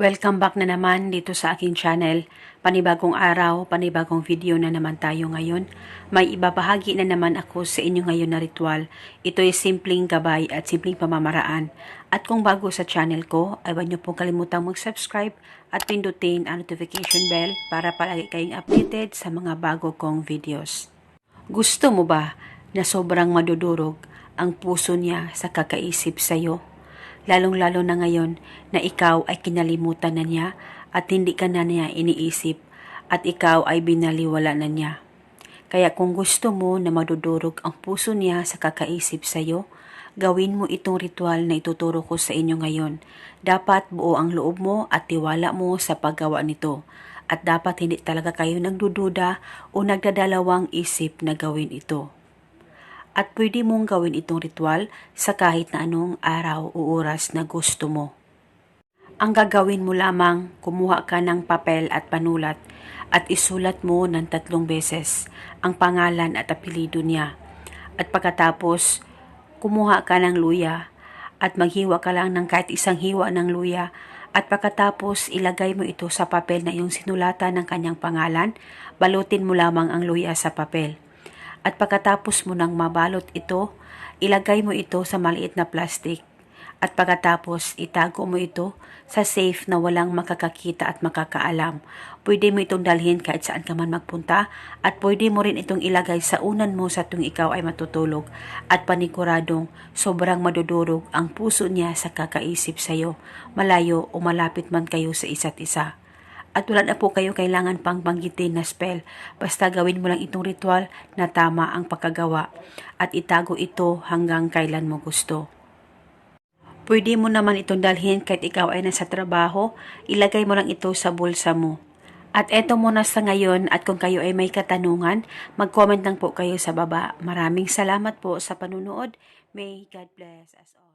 Welcome back na naman dito sa aking channel. Panibagong araw, panibagong video na naman tayo ngayon. May ibabahagi na naman ako sa inyo ngayon na ritual. Ito ay simpleng gabay at simpleng pamamaraan. At kung bago sa channel ko, ay huwag niyo pong kalimutang mag-subscribe at pindutin ang notification bell para palagi kayong updated sa mga bago kong videos. Gusto mo ba na sobrang madudurog ang puso niya sa kakaisip sa'yo? Lalong-lalo na ngayon na ikaw ay kinalimutan na niya at hindi ka na niya iniisip at ikaw ay binaliwala na niya. Kaya kung gusto mo na madudurog ang puso niya sa kakaisip sa iyo, gawin mo itong ritual na ituturo ko sa inyo ngayon. Dapat buo ang loob mo at tiwala mo sa paggawa nito. At dapat hindi talaga kayo nagdududa o nagdadalawang isip na gawin ito at pwede mong gawin itong ritual sa kahit na anong araw o oras na gusto mo. Ang gagawin mo lamang, kumuha ka ng papel at panulat at isulat mo ng tatlong beses ang pangalan at apelido niya. At pagkatapos, kumuha ka ng luya at maghiwa ka lang ng kahit isang hiwa ng luya at pagkatapos ilagay mo ito sa papel na iyong sinulatan ng kanyang pangalan, balutin mo lamang ang luya sa papel. At pagkatapos mo nang mabalot ito, ilagay mo ito sa maliit na plastic. At pagkatapos, itago mo ito sa safe na walang makakakita at makakaalam. Pwede mo itong dalhin kahit saan ka man magpunta at pwede mo rin itong ilagay sa unan mo sa tuwing ikaw ay matutulog at paniguradong sobrang madudurog ang puso niya sa kakaisip sa iyo, malayo o malapit man kayo sa isa't isa. At wala na po kayo kailangan pang banggitin na spell. Basta gawin mo lang itong ritual na tama ang pagkagawa at itago ito hanggang kailan mo gusto. Pwede mo naman itong dalhin kahit ikaw ay nasa trabaho, ilagay mo lang ito sa bulsa mo. At eto muna sa ngayon at kung kayo ay may katanungan, mag-comment lang po kayo sa baba. Maraming salamat po sa panunood. May God bless us all.